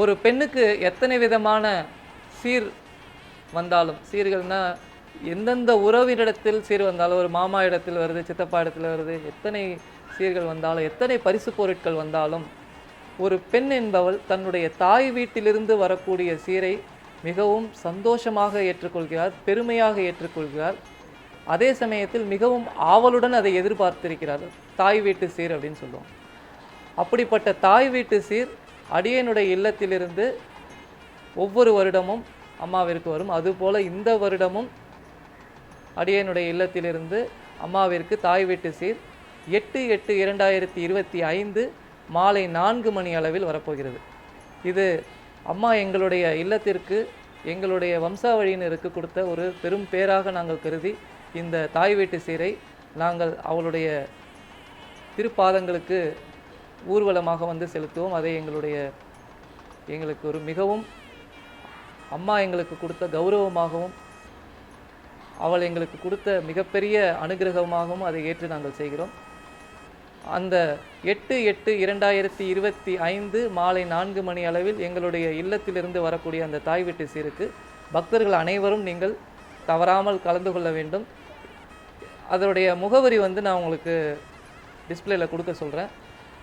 ஒரு பெண்ணுக்கு எத்தனை விதமான சீர் வந்தாலும் சீர்கள்னால் எந்தெந்த உறவினிடத்தில் சீர் வந்தாலும் ஒரு மாமா இடத்தில் வருது சித்தப்பா இடத்தில் வருது எத்தனை சீர்கள் வந்தாலும் எத்தனை பரிசு பொருட்கள் வந்தாலும் ஒரு பெண் என்பவள் தன்னுடைய தாய் வீட்டிலிருந்து வரக்கூடிய சீரை மிகவும் சந்தோஷமாக ஏற்றுக்கொள்கிறார் பெருமையாக ஏற்றுக்கொள்கிறார். அதே சமயத்தில் மிகவும் ஆவலுடன் அதை எதிர்பார்த்திருக்கிறார் தாய் வீட்டு சீர் அப்படின்னு சொல்லுவோம். அப்படிப்பட்ட தாய் வீட்டு சீர் அடியனுடைய இல்லத்திலிருந்து ஒவ்வொரு வருடமும் அம்மாவிற்கு வரும். அதுபோல் இந்த வருடமும் அடியனுடைய இல்லத்திலிருந்து அம்மாவிற்கு தாய் வீட்டு சீர் எட்டு எட்டு இரண்டாயிரத்தி இருபத்தி ஐந்து மாலை நான்கு மணி அளவில் வரப்போகிறது. இது அம்மா எங்களுடைய இல்லத்திற்கு எங்களுடைய வம்சாவழியினருக்கு கொடுத்த ஒரு பெரும் பேராக நாங்கள் கருதி இந்த தாய் வீட்டு சீரை நாங்கள் அவளுடைய திருப்பாதங்களுக்கு ஊர்வலமாக வந்து செலுத்துவோம். அதை எங்களுடைய எங்களுக்கு ஒரு மிகவும் அம்மா எங்களுக்கு கொடுத்த கௌரவமாகவும் அவள் எங்களுக்கு கொடுத்த மிகப்பெரிய அனுகிரகமாகவும் அதை ஏற்று நாங்கள் செய்கிறோம். அந்த எட்டு எட்டு இரண்டாயிரத்தி இருபத்தி ஐந்து மாலை நான்கு மணி அளவில் எங்களுடைய இல்லத்திலிருந்து வரக்கூடிய அந்த தாய் வீட்டு சீருக்கு பக்தர்கள் அனைவரும் நீங்கள் தவறாமல் கலந்து கொள்ள வேண்டும். அதனுடைய முகவரி வந்து நான் உங்களுக்கு டிஸ்பிளேயில் கொடுக்க சொல்கிறேன்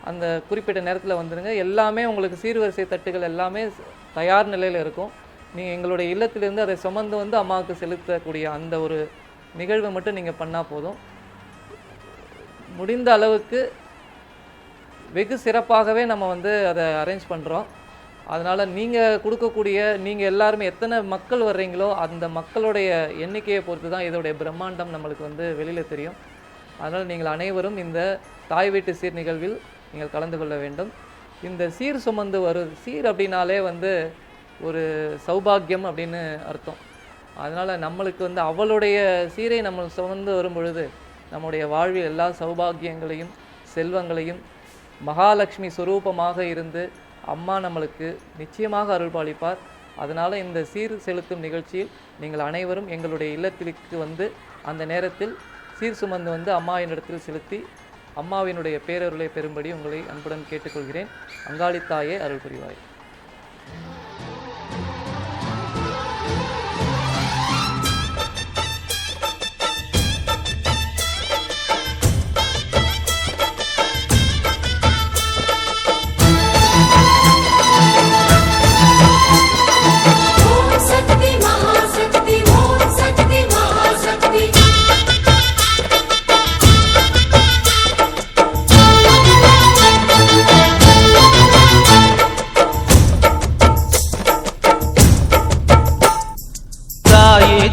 அந்த குறிப்பிட்ட நேரத்தில் வந்துடுங்க எல்லாமே உங்களுக்கு சீர்வரிசை தட்டுகள் எல்லாமே தயார் நிலையில் இருக்கும். நீங்கள் எங்களுடைய இல்லத்திலிருந்து அதை சுமந்து வந்து அம்மாவுக்கு செலுத்தக்கூடிய அந்த ஒரு நிகழ்வை மட்டும் நீங்கள் பண்ணால் போதும். முடிந்த அளவுக்கு வெகு சிறப்பாகவே நம்ம வந்து அதை அரேஞ்ச் பண்ணுறோம் அதனால் நீங்கள் கொடுக்கக்கூடிய நீங்கள் எல்லாருமே எத்தனை மக்கள் வர்றீங்களோ அந்த மக்களுடைய எண்ணிக்கையை பொறுத்து தான் இதோடைய பிரம்மாண்டம் நம்மளுக்கு வந்து வெளியில் தெரியும். அதனால் நீங்கள் அனைவரும் இந்த தாய் வீட்டு சீர் நிகழ்வில் நீங்கள் கலந்து கொள்ள வேண்டும். இந்த சீர் சுமந்து வரும் சீர் அப்படின்னாலே வந்து ஒரு சௌபாகியம் அப்படின்னு அர்த்தம். அதனால் நம்மளுக்கு வந்து அவளுடைய சீரை நம்ம சுமந்து வரும் பொழுது நம்முடைய வாழ்வில் எல்லா சௌபாகியங்களையும் செல்வங்களையும் மகாலட்சுமி சுரூபமாக இருந்து அம்மா நம்மளுக்கு நிச்சயமாக அருள்பாலிப்பார் அதனால் இந்த சீர் செலுத்தும் நிகழ்ச்சியில் நீங்கள் அனைவரும் எங்களுடைய இல்லத்திற்கு வந்து அந்த நேரத்தில் சீர் சுமந்து வந்து அம்மாவினிடத்தில் செலுத்தி அம்மாவினுடைய பேரருளை பெறும்படி உங்களை அன்புடன் கேட்டுக்கொள்கிறேன். அங்காளித்தாயே அருள் புரிவாய்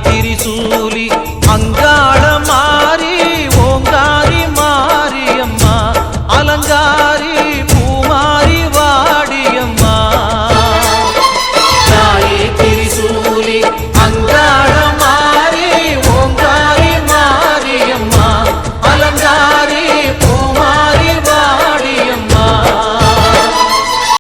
చిరిసూ